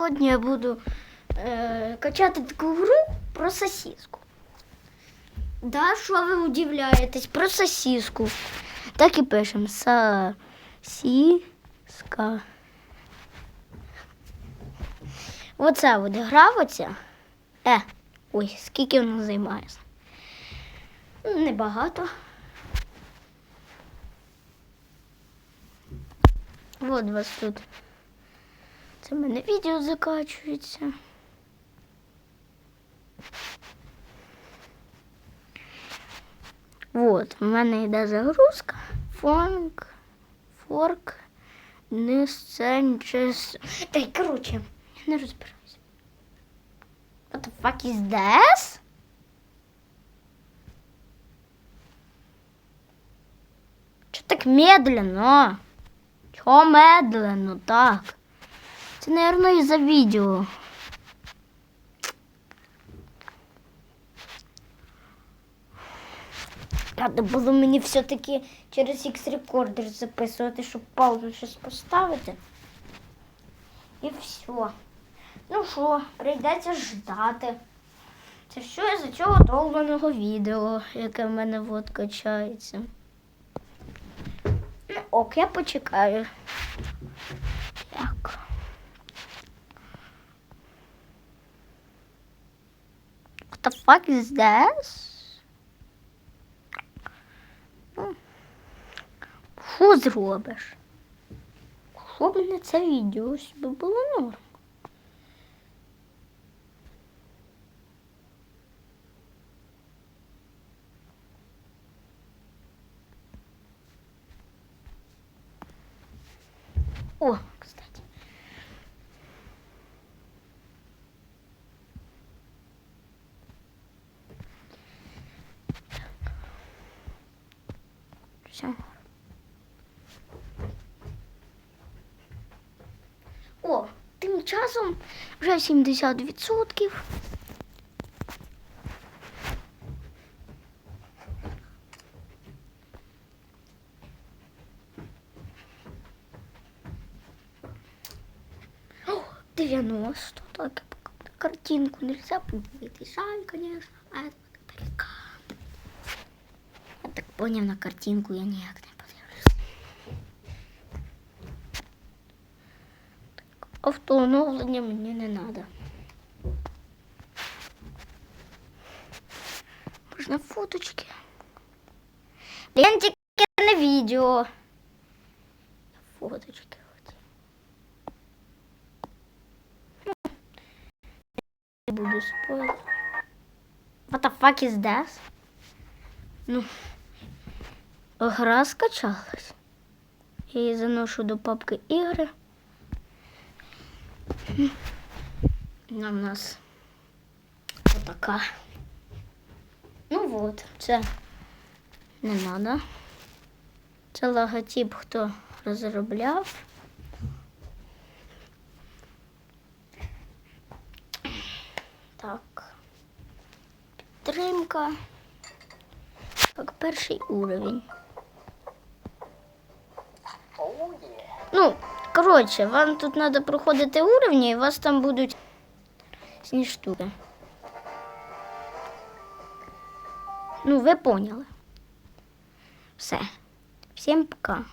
Сьогодні я буду е, качати таку гру про сосиску. Да, що ви удивляєтесь? Про сосиску. Так і пишемо. Сосиска. Оце от гра оця. Е, ой, скільки вона займає? Небагато. От вас тут. Це в мене відео закачується. Вот, в мене йде загрузка. Фонк, форк, несенчес. Та й коротше, я не розбираюся. What the fuck is this? Чо так медленно? Чого медленно так? Це, мабуть, із-за відео. Треба було мені все-таки через X-рекордер записувати, щоб паузу щось поставити. І все. Ну що, прийдеться ждати. Це що із-за цього довбаного відео, яке в мене от качається. Ну, ок, я почекаю. Так. What the fuck is this? Що зробиш? Щоб мене це відео собі було норм. О, кстати. О, тим часом вже 70%. О, 90. Так, картинку нельзя подивитись. Жаль, конечно. А поняв, на картинку я ніяк не подивлюсь. Так, автооновлення мені не треба. Можна фоточки. Блін, тільки не відео. Фоточки. от. Не буду спойлерити. What the fuck is this? Ну, Гра скачалась. Я її заношу до папки ігри. Вона в нас отака. Ну от, це не треба. Це логотип, хто розробляв. Так. Підтримка. Так, перший уровень. Ну, коротше, вам тут треба проходити уровні, і у вас там будуть сні штуки. Ну, ви поняли. Все. Всім пока.